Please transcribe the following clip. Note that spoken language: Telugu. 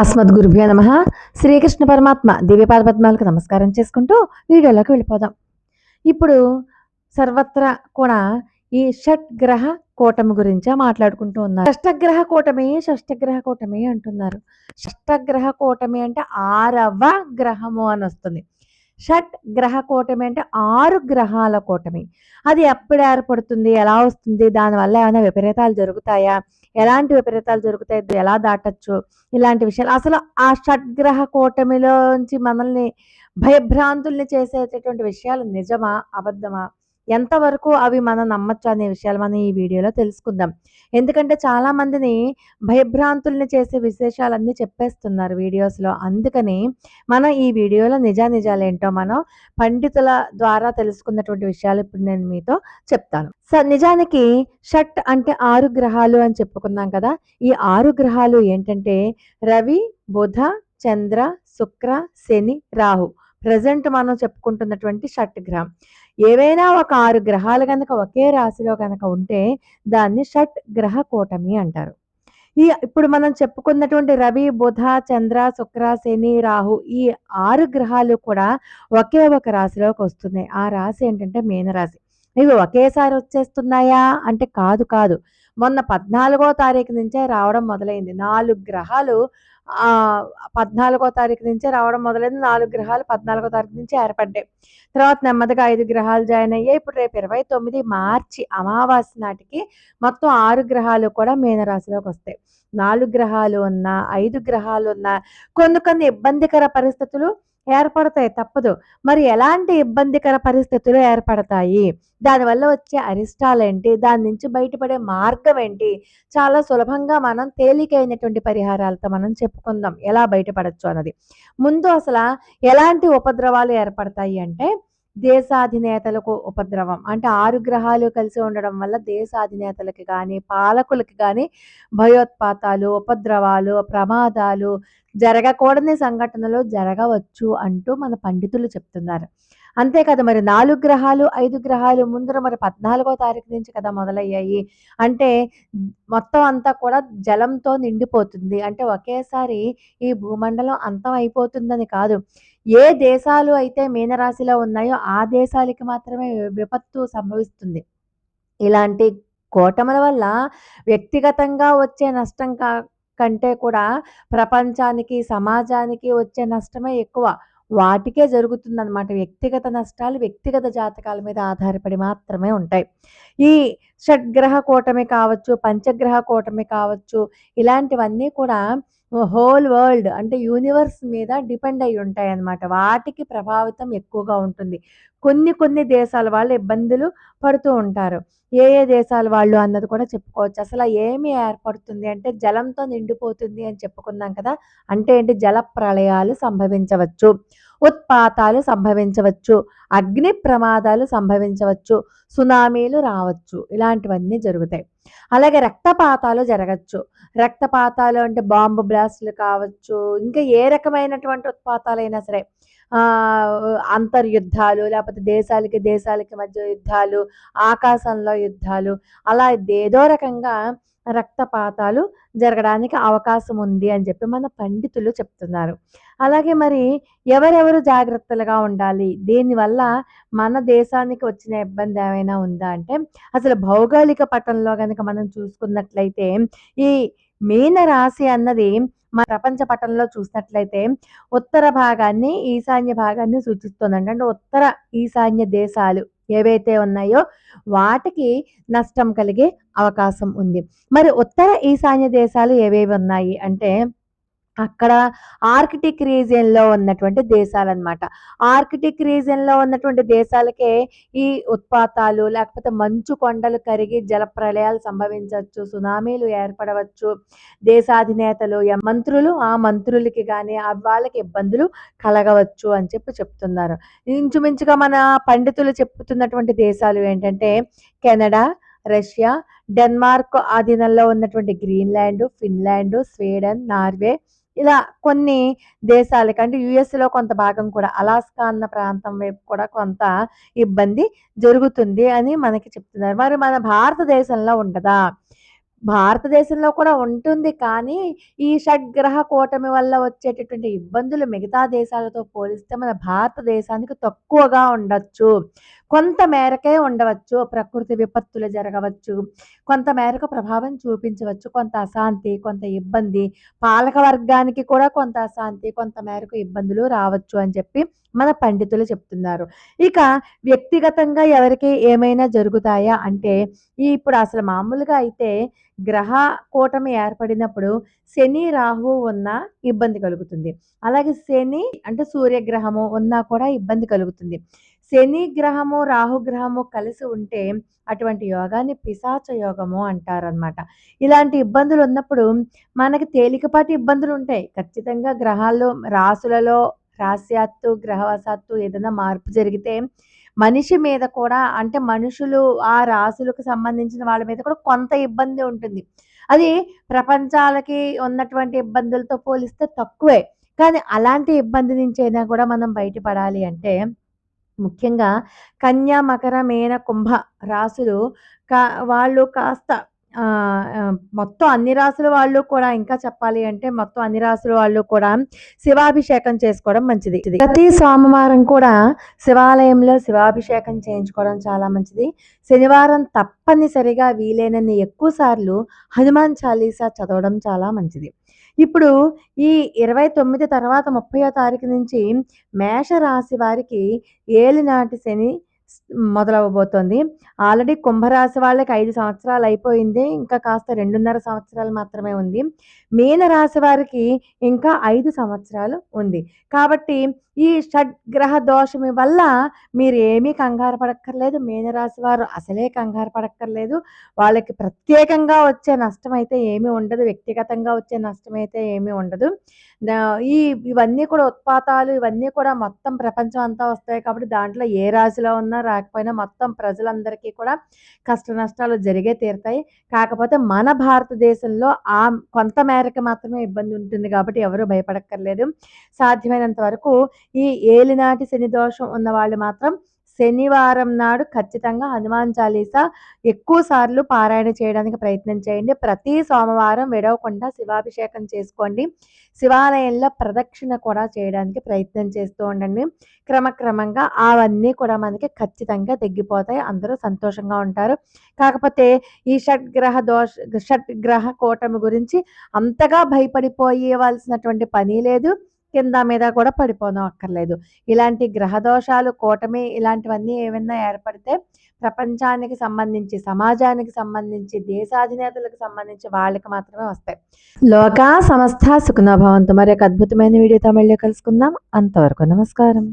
అస్మద్ గురుభ్యో నమ. శ్రీకృష్ణ పరమాత్మ దివ్యపాద పద్మాలకు నమస్కారం చేసుకుంటూ వీడియోలోకి వెళ్ళిపోదాం. ఇప్పుడు సర్వత్రా కూడా ఈ షట్ గ్రహ కూటమి గురించే మాట్లాడుకుంటూ ఉన్నారు. షష్టగ్రహ కూటమి షష్టగ్రహ కూటమి అంటున్నారు. షష్టగ్రహ కూటమి అంటే ఆరవ గ్రహము అని వస్తుంది. షట్ గ్రహ కూటమి అంటే ఆరు గ్రహాల కూటమి. అది ఎప్పుడు ఏర్పడుతుంది ఎలా వస్తుంది దానివల్ల ఏమైనా విపరీతాలు జరుగుతాయా? ఎలాంటి విపరీతాలు జరుగుతాయి ఎలా దాటచ్చు ఇలాంటి విషయాలు. అసలు ఆ షడ్గ్రహ కూటమిలోంచి మనల్ని భయభ్రాంతుల్ని చేసేటటువంటి విషయాలు నిజమా అబద్ధమా? ఎంతవరకు అవి మనం నమ్మచ్చు అనే విషయాలు మనం ఈ వీడియోలో తెలుసుకుందాం. ఎందుకంటే చాలా మందిని భయభ్రాంతుల్ని చేసే విశేషాలన్నీ చెప్పేస్తున్నారు వీడియోస్లో. అందుకని మనం ఈ వీడియోలో నిజానిజాలు ఏంటో మనం పండితుల ద్వారా తెలుసుకున్నటువంటి విషయాలు ఇప్పుడు నేను మీతో చెప్తాను. సో నిజానికి షట్ అంటే ఆరు గ్రహాలు అని చెప్పుకున్నాం కదా. ఈ ఆరు గ్రహాలు ఏంటంటే రవి బుధ చంద్ర శుక్ర శని రాహు. ప్రజెంట్ మనం చెప్పుకుంటున్నటువంటి షట్ గ్రహం. ఏవైనా ఒక ఆరు గ్రహాలు కనుక ఒకే రాశిలో కనుక ఉంటే దాన్ని షట్ గ్రహ కూటమి అంటారు. ఈ ఇప్పుడు మనం చెప్పుకున్నటువంటి రవి బుధ చంద్ర శుక్ర శని రాహు ఈ ఆరు గ్రహాలు కూడా ఒకే ఒక రాశిలోకి వస్తున్నాయి. ఆ రాశి ఏంటంటే మీనరాశి ఇవి ఒకేసారి వచ్చేస్తున్నాయా? అంటే కాదు కాదు. మొన్న పద్నాలుగో తారీఖు నుంచే రావడం మొదలైంది. నాలుగు గ్రహాలు పద్నాలుగో తారీఖు నుంచే రావడం మొదలైంది. నాలుగు గ్రహాలు పద్నాలుగో తారీఖు నుంచి ఏర్పడ్డాయి. తర్వాత నెమ్మదిగా ఐదు గ్రహాలు జాయిన్ అయ్యాయి. ఇప్పుడు రేపు ఇరవై తొమ్మిది మార్చి అమావాస్య నాటికి మొత్తం ఆరు గ్రహాలు కూడా మీనరాశిలోకి వస్తాయి. నాలుగు గ్రహాలు ఉన్నా ఐదు గ్రహాలు ఉన్నా కొన్ని కొన్ని ఇబ్బందికర పరిస్థితులు ఏర్పడతాయి? తప్పదు. మరి ఎలాంటి ఇబ్బందికర పరిస్థితులు ఏర్పడతాయి? దానివల్ల వచ్చే అరిష్టాలు ఏంటి దాని నుంచి బయటపడే మార్గం ఏంటి చాలా సులభంగా మనం తేలికైనటువంటి పరిహారాలతో మనం చెప్పుకుందాం. ఎలా బయటపడచ్చు అన్నది. ముందు అసలు ఎలాంటి ఉపద్రవాలు ఏర్పడతాయి అంటే దేశాధినేతలకు ఉపద్రవం. అంటే ఆరు గ్రహాలు కలిసి ఉండడం వల్ల దేశాధినేతలకి కానీ పాలకులకి కానీ భయోత్పాతాలు ఉపద్రవాలు ప్రమాదాలు జరగకూడని సంఘటనలు జరగవచ్చు అంటూ మన పండితులు చెప్తున్నారు. అంతేకాదు మరి నాలుగు గ్రహాలు ఐదు గ్రహాలు ముందర మరి పద్నాలుగో తారీఖు నుంచి కదా మొదలయ్యాయి. అంటే మొత్తం అంతా కూడా జలంతో నిండిపోతుంది. అంటే ఒకేసారి ఈ భూమండలం అంతం అయిపోతుందని కాదు. ఏ దేశాలు అయితే మీనరాశిలో ఉన్నాయో ఆ దేశాలకి మాత్రమే విపత్తు సంభవిస్తుంది. ఇలాంటి కోటముల వల్ల వ్యక్తిగతంగా వచ్చే నష్టం కా కంటే కూడా ప్రపంచానికి సమాజానికి వచ్చే నష్టమే ఎక్కువ. వాటికే జరుగుతుందన్నమాట. వ్యక్తిగత నష్టాలు వ్యక్తిగత జాతకాల మీద ఆధారపడి మాత్రమే ఉంటాయి. ఈ షడ్గ్రహ కూటమి కావచ్చు పంచగ్రహ కూటమి కావచ్చు ఇలాంటివన్నీ కూడా హోల్ వరల్డ్ అంటే యూనివర్స్ మీద డిపెండ్ అయి ఉంటాయి అన్నమాట వాటికి ప్రభావితం ఎక్కువగా ఉంటుంది. కొన్ని కొన్ని దేశాల వాళ్ళు ఇబ్బందులు పడుతూ ఉంటారు. ఏ ఏ దేశాల వాళ్ళు అన్నది కూడా చెప్పుకోవచ్చు. అసలు ఏమి ఏర్పడుతుంది అంటే జలంతో నిండిపోతుంది అని చెప్పుకున్నాం కదా. అంటే ఏంటి? జల ప్రళయాలు సంభవించవచ్చు. ఉత్పాతాలు సంభవించవచ్చు అగ్ని ప్రమాదాలు సంభవించవచ్చు సునామీలు రావచ్చు ఇలాంటివన్నీ జరుగుతాయి. అలాగే రక్తపాతాలు జరగచ్చు. రక్తపాతాలు అంటే బాంబు బ్లాస్టులు కావచ్చు ఇంకా ఏ రకమైనటువంటి ఉత్పాతాలైనా సరే అంతర్యుద్ధాలు లేకపోతే దేశాలకి దేశాలకి మధ్య యుద్ధాలు ఆకాశంలో యుద్ధాలు అలా ఏదో రకంగా రక్తపాతాలు జరగడానికి అవకాశం ఉంది అని చెప్పి మన పండితులు చెప్తున్నారు. అలాగే మరి ఎవరెవరు జాగ్రత్తలుగా ఉండాలి? దీనివల్ల మన దేశానికి వచ్చిన ఇబ్బంది ఏమైనా ఉందా అంటే అసలు భౌగోళిక పటంలో కనుక మనం చూసుకున్నట్లయితే ఈ మీన రాశి అన్నది మన ప్రపంచ పటంలో చూసినట్లయితే ఉత్తర భాగాన్ని ఈశాన్య భాగాన్ని సూచిస్తుందండి. అంటే ఉత్తర ఈశాన్య దేశాలు ఏవైతే ఉన్నాయో వాటికి నష్టం కలిగే అవకాశం ఉంది. మరి ఉత్తర ఈశాన్య దేశాలు ఏవేవి ఉన్నాయి అంటే అక్కడ ఆర్కిటిక్ రీజియన్లో ఉన్నటువంటి దేశాలు అనమాట ఆర్కిటిక్ రీజియన్లో ఉన్నటువంటి దేశాలకే ఈ ఉత్పాతాలు లేకపోతే మంచు కొండలు కరిగి జల ప్రళయాలు సంభవించవచ్చు సునామీలు ఏర్పడవచ్చు. దేశాధినేతలు మంత్రులు ఆ మంత్రులకి కానీ వాళ్ళకి ఇబ్బందులు కలగవచ్చు అని చెప్పి చెప్తున్నారు. ఇంచుమించుగా మన పండితులు చెప్తున్నటువంటి దేశాలు ఏంటంటే కెనడా రష్యా డెన్మార్క్ ఆధీనంలో ఉన్నటువంటి గ్రీన్లాండ్ ఫిన్లాండ్ స్వీడన్ నార్వే ఇలా కొన్ని దేశాలకి అంటే యుఎస్లో కొంత భాగం కూడా అలాస్కా అన్న ప్రాంతం వైపు కూడా కొంత ఇబ్బంది జరుగుతుంది అని మనకి చెప్తున్నారు మరి మన భారతదేశంలో ఉండదా భారతదేశంలో కూడా ఉంటుంది. కానీ, ఈ షడ్గ్రహ కూటమి వల్ల వచ్చేటటువంటి ఇబ్బందులు మిగతా దేశాలతో పోలిస్తే మన భారతదేశానికి తక్కువగా ఉండొచ్చు. కొంత మేరకే ఉండవచ్చు. ప్రకృతి విపత్తులు జరగవచ్చు. కొంత మేరకు ప్రభావం చూపించవచ్చు. కొంత అశాంతి, కొంత ఇబ్బంది, పాలక వర్గానికి కూడా కొంత అశాంతి, కొంత మేరకు ఇబ్బందులు రావచ్చు అని చెప్పి మన పండితులు చెప్తున్నారు. ఇక వ్యక్తిగతంగా ఎవరికి ఏమైనా జరుగుతాయా అంటే, ఈ ఇప్పుడు అసలు మామూలుగా అయితే గ్రహ కూటమి ఏర్పడినప్పుడు శని, రాహువు ఉన్న ఇబ్బంది కలుగుతుంది. అలాగే శని అంటే సూర్యగ్రహము ఉన్నా కూడా ఇబ్బంది కలుగుతుంది. శని గ్రహము, రాహుగ్రహము కలిసి ఉంటే అటువంటి యోగాన్ని పిశాచ యోగము అంటారనమాట. ఇలాంటి ఇబ్బందులు ఉన్నప్పుడు మనకి తేలికపాటి ఇబ్బందులు ఉంటాయి. ఖచ్చితంగా గ్రహాల్లో రాసులలో రాస్యాత్తు, గ్రహవశాత్తు ఏదైనా మార్పు జరిగితే మనిషి మీద కూడా అంటే మనుషులు ఆ రాసులకు సంబంధించిన వాళ్ళ మీద కూడా కొంత ఇబ్బంది ఉంటుంది. అది ప్రపంచాలకి ఉన్నటువంటి ఇబ్బందులతో పోలిస్తే తక్కువే. కానీ అలాంటి ఇబ్బంది నుంచైనా కూడా మనం బయటపడాలి అంటే ముఖ్యంగా కన్యా మకర, మేన కుంభ రాసులు కా వాళ్ళు కాస్త మొత్తం అన్ని రాసుల వాళ్ళు కూడా ఇంకా చెప్పాలి అంటే మొత్తం అన్ని రాసుల వాళ్ళు కూడా శివాభిషేకం చేసుకోవడం మంచిది. ప్రతి సోమవారం కూడా శివాలయంలో శివాభిషేకం చేయించుకోవడం చాలా మంచిది. శనివారం తప్పనిసరిగా వీలైనన్ని ఎక్కువ సార్లు హనుమాన్ చాలీసా చదవడం చాలా మంచిది. ఇప్పుడు ఈ 29 తర్వాత 30 తారీఖు నుంచి మేషరాశి వారికి ఏలినాటి శని మొదలవ్వబోతోంది. ఆల్రెడీ కుంభరాశి వాళ్ళకి ఐదు సంవత్సరాలు అయిపోయింది. ఇంకా కాస్త 2.5 సంవత్సరాలు మాత్రమే ఉంది. మీనరాశి వారికి ఇంకా ఐదు సంవత్సరాలు ఉంది. కాబట్టి ఈ షడ్గ్రహ దోషమి వల్ల మీరు ఏమీ కంగారు పడక్కర్లేదు. మీనరాశి వారు అసలే కంగారు పడక్కర్లేదు. వాళ్ళకి ప్రత్యేకంగా వచ్చే నష్టం అయితే ఏమీ ఉండదు. వ్యక్తిగతంగా వచ్చే నష్టం అయితే ఏమీ ఉండదు. ఈ ఇవన్నీ కూడా ఉత్పాతాలు ఇవన్నీ కూడా మొత్తం ప్రపంచం అంతా వస్తాయి కాబట్టి దాంట్లో ఏ రాశిలో ఉన్నా రాకపోయినా మొత్తం ప్రజలందరికీ కూడా కష్ట నష్టాలు జరిగే తీరుతాయి. కాకపోతే మన భారతదేశంలో ఆ కొంత మేరకు మాత్రమే ఇబ్బంది ఉంటుంది కాబట్టి ఎవరు భయపడక్కర్లేదు. సాధ్యమైనంత వరకు ఈ ఏలినాటి శని దోషం ఉన్న వాళ్ళు మాత్రం శనివారం నాడు ఖచ్చితంగా హనుమాన్ చాలీసా ఎక్కువ సార్లు పారాయణ చేయడానికి ప్రయత్నం చేయండి. ప్రతి సోమవారం విడవకుండా శివాభిషేకం చేసుకోండి. శివాలయంలో ప్రదక్షిణ కూడా చేయడానికి ప్రయత్నం చేస్తూ ఉండండి. క్రమక్రమంగా అవన్నీ కూడా మనకి ఖచ్చితంగా తగ్గిపోతాయి. అందరూ సంతోషంగా ఉంటారు. కాకపోతే ఈ షడ్గ్రహ దోష షడ్గ్రహ కూటమి గురించి అంతగా భయపడిపోయేవాల్సినటువంటి పని లేదు. కింద మీద కూడా పడిపోను అక్కర్లేదు. ఇలాంటి గ్రహ దోషాలు, కూటమి ఇలాంటివన్నీ ఏమైనా ఏర్పడితే ప్రపంచానికి సంబంధించి, సమాజానికి సంబంధించి, దేశాధినేతలకు సంబంధించి వాళ్ళకి మాత్రమే వస్తాయి. లోకా సంస్థ సుఖినో మరి ఒక అద్భుతమైన వీడియోతో మళ్ళీ కలుసుకుందాం. అంతవరకు నమస్కారం.